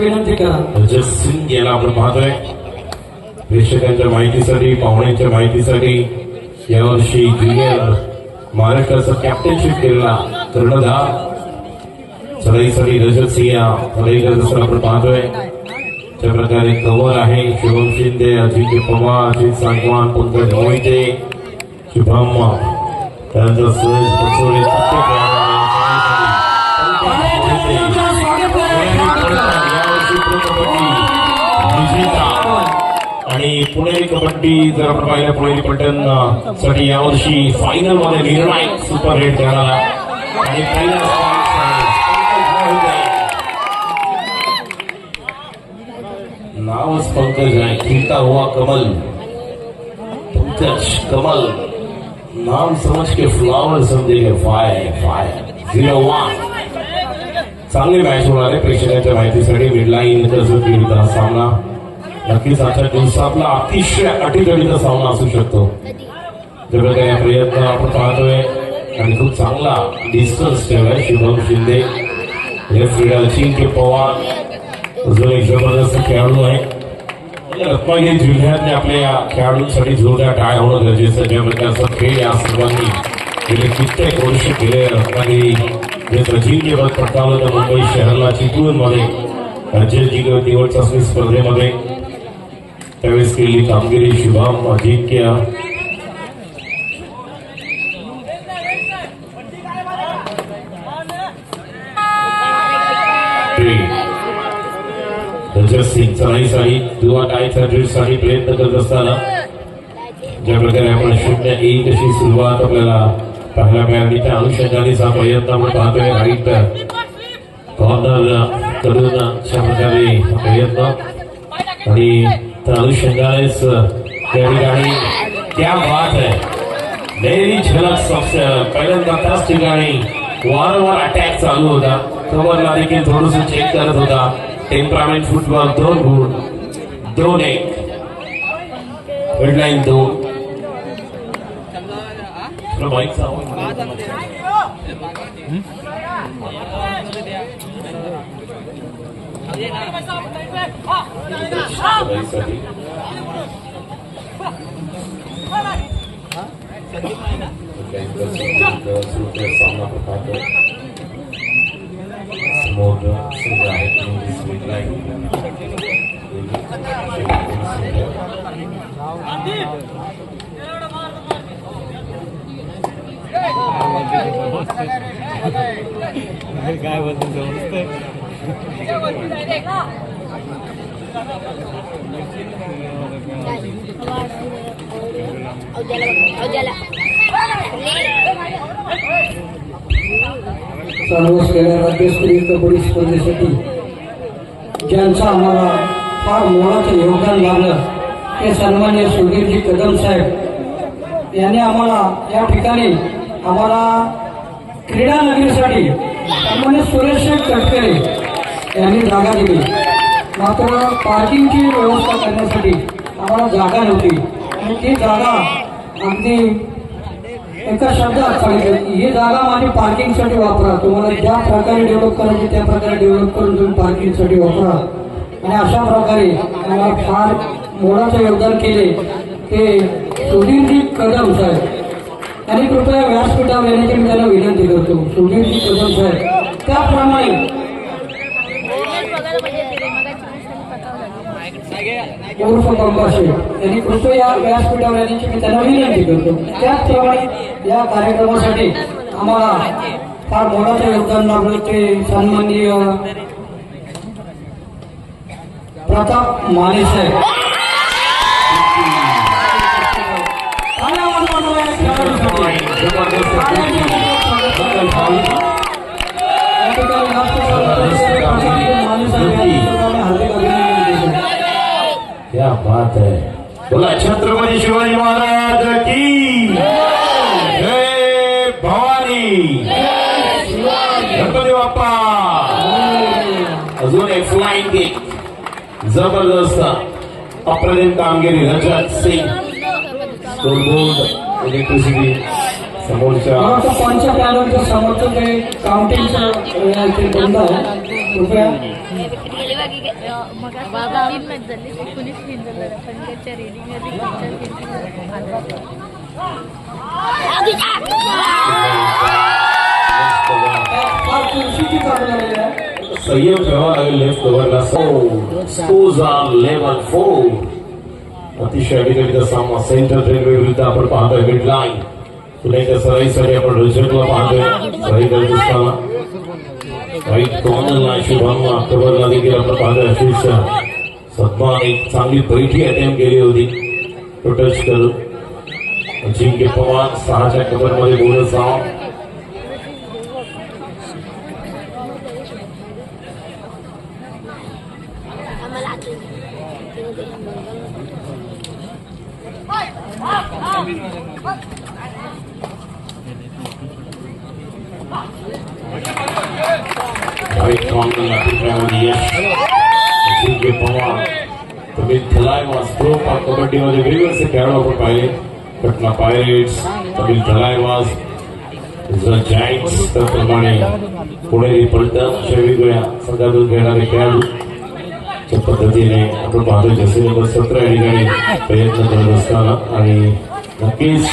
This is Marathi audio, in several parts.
विनंती याला आपण पाहतोय प्रेक्षकांच्या माहितीसाठी पाहुण्यांच्या माहितीसाठी यावर्षी ज्युनियर महाराष्ट्राचं कॅप्टनशिप केलेला कर्णधार. चढाईसाठी रजत सिंह चढाईकर जसं आपण पाहतोय. त्या प्रकारे कवर आहे. शुभम शिंदे अजिंक्य पवार अजित सांगवान पंकज मोहिते शुभम. त्यानंतर सुरेश बनसोडे आणि पुणेरी कबड्डी जर आपण पाहिलं पुणेरी पलटणसाठी यावर्षी फायनलमध्ये निर्णायक सुपर हिट झाला. आणि नावच पंकज आहे खिलता हुआ कमल. पंकज कमल. नाम समझ के फ्लावर समजेंगे फाय फाय झिरो वन चांगली मॅच होणार आहे. प्रेक्षकांच्या माहितीसाठी मिडलाईन कसं सामना. नक्कीच आजच्या आपला अतिशय अटीतटीचा सामना असू शकतो. तेवढं काही प्रयत्न आपण पाहतोय. आणि खूप चांगला डिस्टन्स ठेवलाय शुभम शिंदे. लेफ्ट अजिंक्य पवार. जो एक जबरदस्त खेळाडू आहे. म्हणजे रत्नागिरी जिल्ह्यातल्या आपल्या या खेळाडूंसाठी जोरदार टाळ होणं गरजेचं ज्या प्रकारचा खेळ या सर्वांनी गेले कित्येक वर्ष केले रत्नागिरी. जे अजिंक्यपद पटकावलं तर मुंबई शहराला चिपळूणमध्ये राज्य जिल्हा निवड चाचणी स्पर्धेमध्ये. त्यावेळेस केलेली कामगिरी शुभम अजिंक्य रजत सिंग दुवा किंवा काय साठी प्रयत्न करत असताना ज्या प्रकारे आपण शून्य एक अशी सुरुवात आपल्याला पाहायला मिळाली त्या अनुषंगानेच हा प्रयत्न आपण पाहतोय. राईट कॉर्नर करून अशा प्रकारे प्रयत्न. आणि त्या अनुषंगानेच त्या ठिकाणी क्या बात आहे नेहमी झलक सबसे पहिल्यांदा त्याच ठिकाणी वारंवार अटॅक चालू होता। कमरला देखील थोडस चेक करत होता। टेम्परामेंट फुटबॉल दोन गुण दोन एक हेडलाईन दोन थोडं माईकचा आवाज. चढाईसाठी. सामना आपण पाहतोय समोर सिंग आहे स्वीट लाईन काय बोलतो समजतंय औजाला चालू असलेल्या राज्यस्तरीय कबड्डी स्पर्धेसाठी ज्यांचं आम्हाला फार मोलाचं योगदान लागलं ते सन्मान्य सुधीरजी कदम साहेब. यांनी आम्हाला या ठिकाणी आम्हाला क्रीडा नगरीसाठी सन्मान्य सुरेश तटकरे त्यांनी जागा दिली. मात्र पार्किंगची व्यवस्था करण्यासाठी आम्हाला जागा नव्हती. आणि ती जागा अगदी एका शब्दात सांगितलं ही जागा माझी पार्किंगसाठी वापरा. तुम्हाला ज्या प्रकारे डेव्हलप करायची त्या प्रकारे डेव्हलप करून तुम्ही पार्किंगसाठी वापरा. आणि अशा प्रकारे आम्हाला फार मोलाचं योगदान केले. ते सुधीरजी कदम साहेब. त्यांनी कृपया व्यासपीठावर येण्याची मी त्यांना विनंती करतो. सुधीरजी कदम साहेब. त्याप्रमाणे उर्फ पंपाशे यांनी कृपया व्यासपीठावर येण्याची मी त्यांना विनंती करतो. त्याचप्रमाणे या कार्यक्रमासाठी आम्हाला फार मोलाचं योगदान लाभलं ते सन्माननीय प्रताप माने साहेब. आणि आम्हाला बनवलं या खेळाडूसाठी. जबरदस्त या ठिकाणी राष्ट्र सरकारचे प्रशासक माने साहेब यांचे हार्दिक अभिनंदन देतो. क्या बात है। बोला छत्रपती शिवाजी महाराज की जय भवानी। गणपती बाप्पा। अजून एक फ्लाइंग किक जबरदस्त. अप्रतिम कामगिरी रजत सिंग. स्कोरबोर्ड इलेक्ट्रिसिटी समोरच्या पंच पॅनलचं समोरचं काउंटिंगचं बंद आहे. कृपया? मग बाबा तीन मॅच झाली एकोणीस तीन झालं संघाच्या रेडिंग संयम ठेवा लागेल लेफ्ट कव्हरला स्कोर्स आर लेवल फोर अतिशय अभिनेता सामना सेंट्रल रेल्वे विरुद्ध आपण पाहतोय मिड लाईन पुण्याच्या सराईसाठी आपण रिझल्टला पाहतोय सराई करत असताना राईट कॉर्नरला शुभम ऑक्टोबरला देखील आपण पाहतोय अशीच सद्मान एक चांगली बैठी अटेम्प्ट केली होती. तो करून. अजिंक्य पवार सहाच्या कव्हरमध्ये बोलत जाऊन आम्हाला आठवलं. Right corner अभिप्रायामध्ये यश अजिंक्य पवार तुम्ही थलाय वास प्रो कबड्डीमध्ये वेगवेगळे खेळाडू आपण पाहिले पटना पायरेट्स तमिळ थलाय वास जायंट्स त्याप्रमाणे पुणेरी पलटण अशा वेगवेगळ्या संघातून खेळणारे खेळाडू च्या पद्धतीने आपण पाहतो जसे नंबर सतरा या ठिकाणी प्रयत्न करत असताना आणि नक्कीच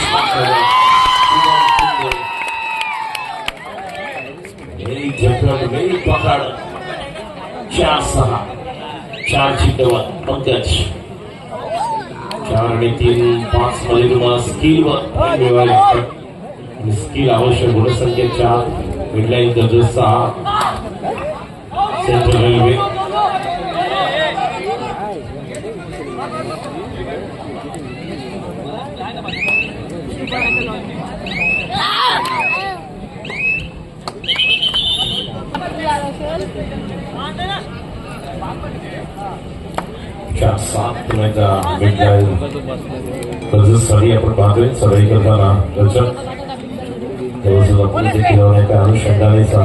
म्हणजे पकड. चार सहा. चार चिटवर पंकज चार आणि तीन पाच. मध्ये तुम्हाला स्किल वर मिळवावे लागतात आणि स्किल आवश्यक गुणसंख्या चार मिडलाईन गरज सहा. सेंट्रल रेल्वे चार सात पुन्हा एकदा मिडलाईन कर्जसाठी आपण पाहतोय. सराई करताना रचक तेव्हा पुढे फिरवण्याच्या अनुषंगानेचा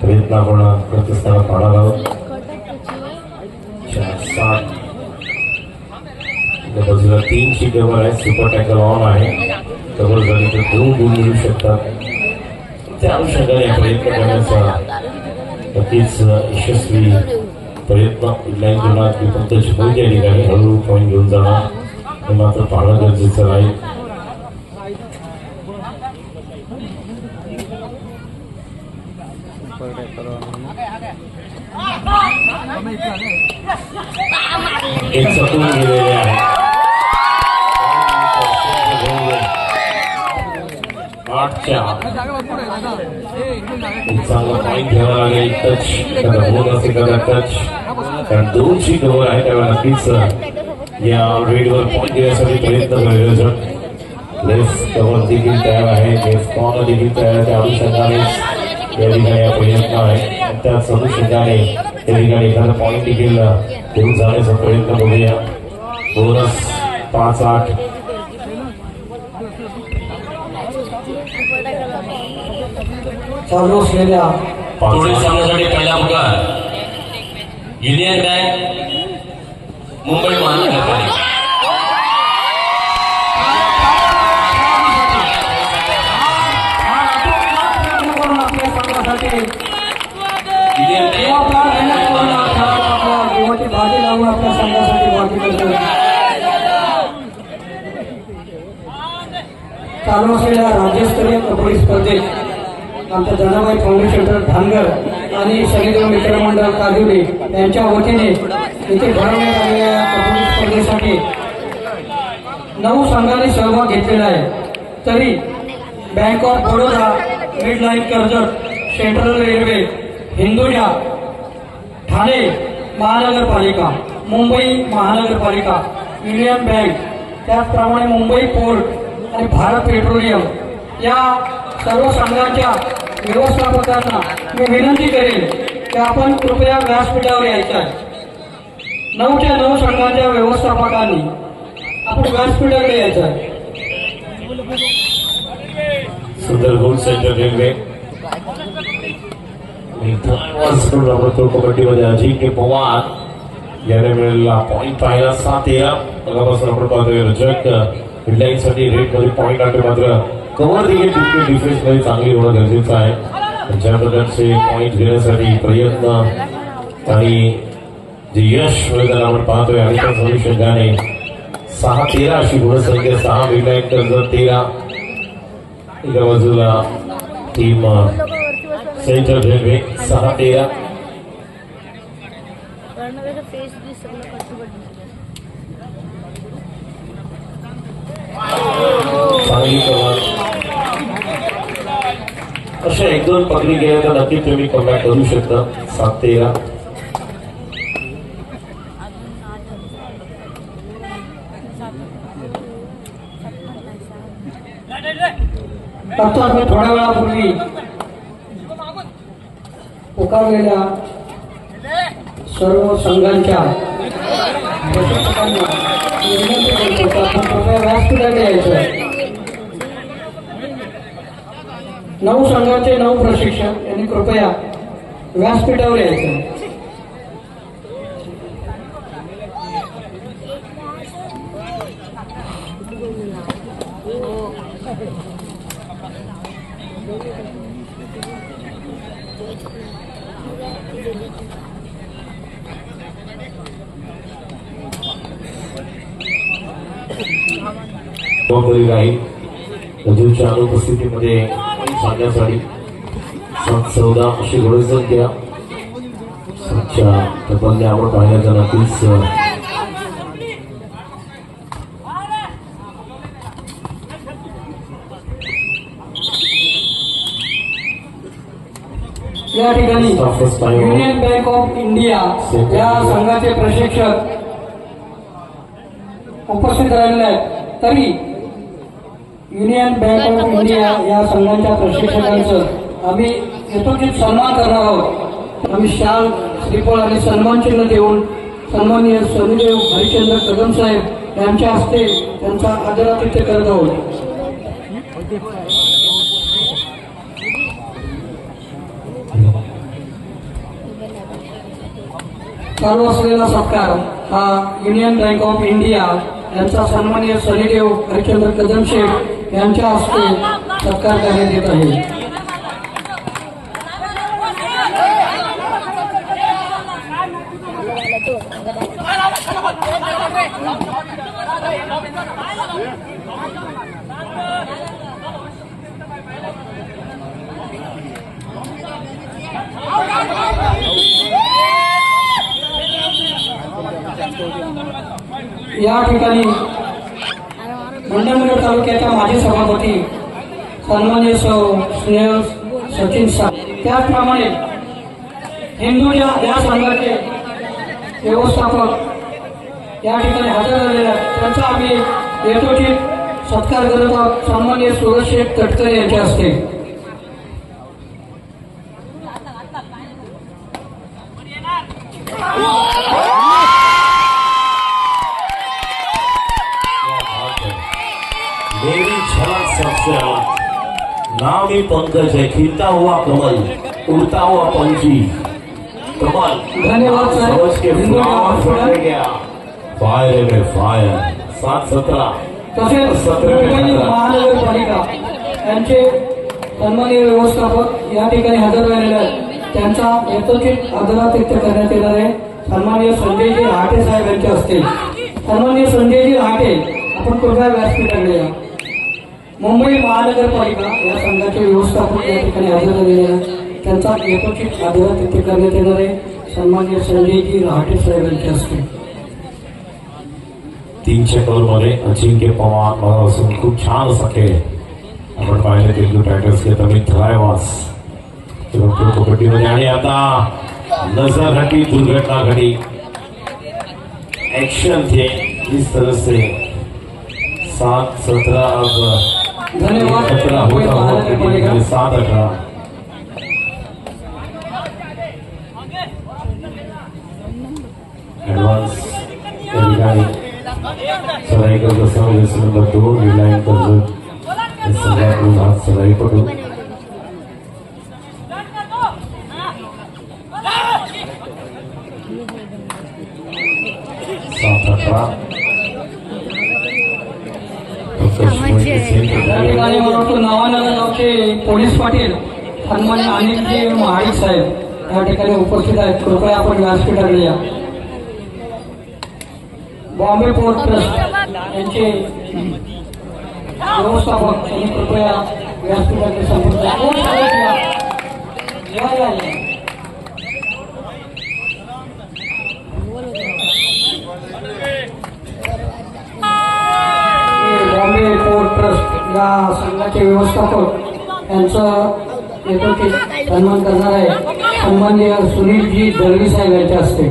प्रयत्न आपण करत असताना पाहणार आहोत. सात. त्या बाजूला तीन ची आहे सुपर टॅकल ऑन आहे. कव्हर झाली तर दोन गुण मिळू शकतात. त्या अनुषंगाने प्रयत्न करण्याचा नक्कीच यशस्वी प्रयत्न. लाईन करणार की पंकज मोहित या ठिकाणी हळूहळू पॉईंट घेऊन जाणार. हे मात्र पाहणं गरजेचं राहील एक चतुर गेलेले आहे आठच्या चांगला पॉईंट घ्यावा लागेल टच एखादा बोनस एखादा टच कारण दोनची कव्हर आहे त्यावेळेला नक्कीच या रेडवर पॉईंट घेण्यासाठी प्रयत्न करायला जर लेफ्ट कव्हर देखील तयार आहे लेफ्ट कॉर्नर देखील तयार आहे त्या अनुषंगाने या ठिकाणी हा प्रयत्न आहे त्याच अनुषंगाने त्या ठिकाणी एखादा पॉईंट देखील घेऊन जाण्याचा प्रयत्न बघूया बोनस पाच आठ चालू असलेल्या पुढील सामन्यासाठी पहिला पुकार युनियन बँक मुंबई महानगरपालिका आपल्या संघासाठी युनियन लावून आपल्या संघासाठी बाकी चालू असलेल्या राज्यस्तरीय कबड्डी स्पर्धेत आमच्या धनाबाई फाउंडेशन धानगर आणि शनिदेव मित्रमंडळ काजुले यांच्या वतीने इथे भरवण्यात आलेल्या कबड्डी स्पर्धेसाठी नऊ संघांनी सहभाग घेतलेला आहे. तरी Bank of Baroda mid line Karjat central railway Hinduja Thane महानगरपालिका मुंबई महानगरपालिका युनियन बँक त्याचप्रमाणे मुंबई पोर्ट आणि भारत पेट्रोलियम या सर्व संघांच्या व्यवस्थापकांना मी विनंती करेन की आपण कृपया व्यासपीठावर यायचं आहे. नऊच्या नऊ संघांच्या व्यवस्थापकांनी आपण व्यासपीठाकडे यायचं आहे. सुंदर गोल सेंटर रेल्वे. तो कबड्डीमध्ये अजिंक्य पवार याने मिळालेला पॉईंट पाहिला सात तेरा मगापासून आपण पाहतोय रजकसाठी रेटमध्ये पॉईंट आले मात्र कव्हर देखील तितके डिफेन्समध्ये चांगली होणं गरजेचं आहे ज्या प्रकारचे पॉईंट घेण्यासाठी प्रयत्न आणि जे यश मिळताना आपण पाहतोय आणि त्याच अनुषंगाने सहा तेरा अशी गुणसंख्या सहा मिळाल्या तेरा एका बाजूला टीम सेंटर रेल्वे सहा तेरा। फेस दिसत चांगली कव्हर अशा एक दोन पकडी गेल्या तर नक्की तुम्ही कमबॅक करू शकता। सात तेरा। आम्ही थोड्या वेळापूर्वी पुकारलेल्या सर्व संघांच्या प्रशिक्षकांना यायचं नऊ संघाचे नऊ प्रशिक्षक यांनी कृपया व्यासपीठावर यायचं Thank you. जबाबदारी राहील रजूच्या अनुपस्थितीमध्ये सांगण्यासाठी सात चौदा अशी गुणसंख्या सातच्या तब्बल आवड पाहिल्या जाणार नक्कीच अं, या ठिकाणी. युनियन बँक ऑफ इंडिया या संघाचे प्रशिक्षक उपस्थित आहेत. तरी युनियन बँक ऑफ इंडिया या संघाच्या प्रशिक्षकांचं आम्ही यथोचित सन्मान करणार आहोत. आम्ही शाल श्रीफळ आणि सन्मान चिन्ह देऊन सन्माननीय सनीदेव हरिचंद्र कदम साहेब यांच्या हस्ते त्यांचा आदरातिथ्य करत आहोत. चालू असलेला सत्कार हा युनियन बँक ऑफ इंडिया यांचा सन्माननीय सनीदेव हरिचंद्र कदम यांच्या हस्ते सत्कार करण्यात येत आहे. या ठिकाणी मंडळमंडळ तालुक्याच्या माजी सभापती सन्मान्य सौ स्नेह सचिन शाह. त्याचप्रमाणे हिंदूच्या या संघाचे व्यवस्थापक या ठिकाणी हजर झालेले आहेत. त्यांचा आम्ही यथोचित सत्कार करत आहोत. सन्मान्य सुरजशेठ तटकरे यांच्या हस्ते. मेरी अलग नाम पंकज है खिलता हुआ कमल उड़ता हुआ पंछी कमल। समझ के फ्लावर गया फायर में फायर सात तसेच सतरा अठरा. महानगरपालिका यांचे सन्माननीय व्यवस्थापक या ठिकाणी हजर राहिलेले आहेत. त्यांचा यथोचित आदरातिथ्य करण्यात येणार आहे. सन्माननीय संजयजी रहाटे साहेब यांच्या हस्ते. सन्माननीय संजयजी रहाटे आपण कृपया व्यासपीठाकडे या. मुंबई महानगरपालिका या संघाचे व्यवस्थापक या ठिकाणी हजर झालेले आहेत. त्यांचा यथोचित तिथे करण्यात येणार आहे. सन्मान्य संजयजी रहाटे साहेब यांच्या हस्ते. तीनशे चेकरमध्ये अजिंक्य पवार मला असून खूप छान असा खेळ आपण पाहिले तेलगू टायटर्स घेत अमित रायवास कबड्डीमध्ये आणि आता नजर हटी दुर्घटना घटी. ऍक्शन थे इस तरह से सात सत्रह अब धन्यवाद. मुंबई होता महानगरपालिका क्रिकेट सात अठारह ऍडव्हान्स या ठिकाणी सराई करत असताना जसे नंबर दोन रिलायन कर्ज हे सगळ्याकडून हात सराई पटून सात अठरा पंकज म्हणजे या ठिकाणी मला वाटतं नावानगर गावचे पोलीस पाटील सन्मान्य अनिलजी महाडिक साहेब या ठिकाणी उपस्थित आहेत कृपया आपण व्यासपीठाकडे या. बॉम्बे पोर्ट ट्रस्ट यांचे व्यवस्थापक यांनी कृपया व्यासपीठाकडे संपर्क हो, बॉम्बे या संघाचे व्यवस्थापक यांचं येतो सन्मान करणार आहे. सन्माननीय सुनीलजी दळवी साहेब यांच्या हस्ते.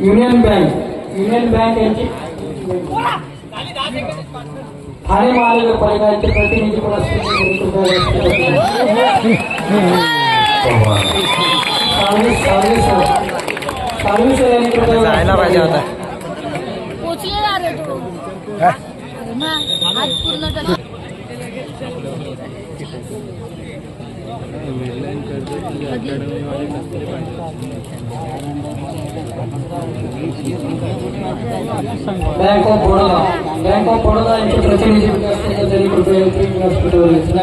युनियन बँक युनियन बँक यांची ठाणे महानगरपालिका यांचे प्रतिनिधी पण असतील. सर्व्हिस सर्व्हिस सर्व्हिस यांनी जायला पाहिजे होता पोचले ना रे तू अरे मग आज पूर्ण Bank of Baroda Bank of Baroda यांचे प्रतिनिधी तर त्यांनी कृपया व्यासपीठावर यायचं.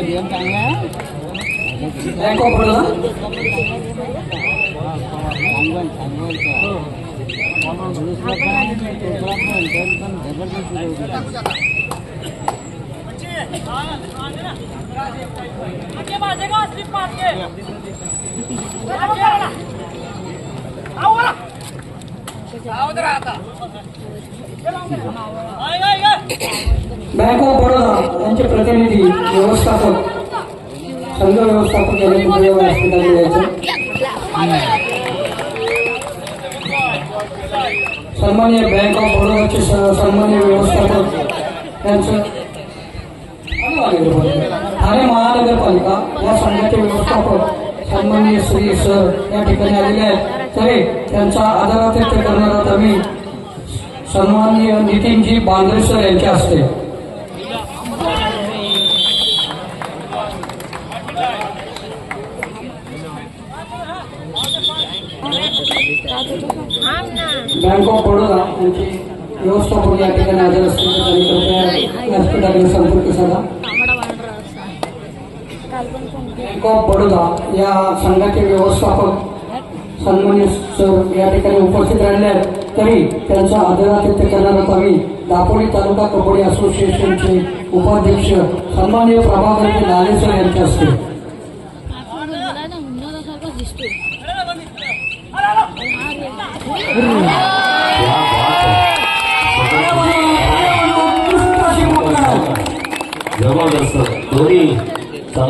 Bank of Baroda Bank of Baroda यांचे प्रतिनिधी व्यवस्थापक संघ व्यवस्थापक यांनी कृपया व्यासपीठावर यायचं सन्मान्य बँक ऑफ बडोदाचे स- सन्मान्य व्यवस्थापक यांचं ठाणे महानगरपालिका या संघाचे व्यवस्थापक सन्माननीय श्री सर या ठिकाणी आलेले आहेत. तरी त्यांचा आदरातिथ्य करण्यात आम्ही सन्माननीय नितीनजी बांद्रे सर यांच्या हस्ते बँक ऑफ बडोदा यांची व्यवस्थापन या ठिकाणी हजर असतील व्यासपीठाकडे संपर्क साधा तांबडा पांढरा असा काल पण फोन केला. बँक ऑफ बडोदा या संघाचे व्यवस्थापक सन्मान्य सर या ठिकाणी उपस्थित राहिले आहेत. तरी त्यांचा आदरातिथ्य करण्यात आम्ही. दापोली तालुका कबड्डी असोसिएशनचे उपाध्यक्ष सन्मान्य प्रभाकरजी लाले सर यांच्या हस्ते. आपण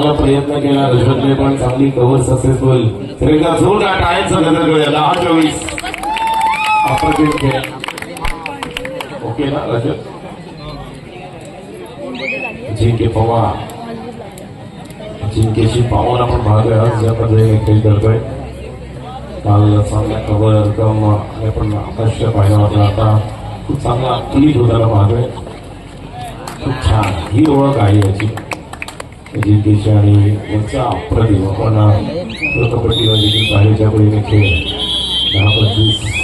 चांगला प्रयत्न केला. रजतने पण चांगली कव्हर सक्सेसफुल तर जोरदार टाळ्यांचा गजर करूया दहा चोवीस. खेळ. ओके ना रजत? जिंके पवार. जिंकेशी पावर आपण भाग आज ज्या पद्धतीने खेळ करतोय काल चांगला कव्हर रक्कम आपण आकाश पाहिला वाटलं आता खूप चांगला क्लिक होताना पाहतोय. खूप छान. ही ओळख आहे याची. जिंकेची आणि यांचा अप्रतिम आपण प्रो कबड्डीवर देखील बाहेरच्या परीने खेळ दहा पंचवीस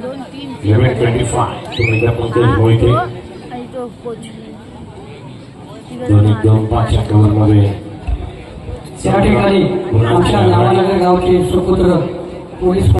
दोन फाय तुम्ही त्या पंकज मोहिते आणि तो कोच दोन्ही दोन पाचच्या कव्हरमध्ये या ठिकाणी आमच्या नावानगर गावचे सुपुत्र पोलीस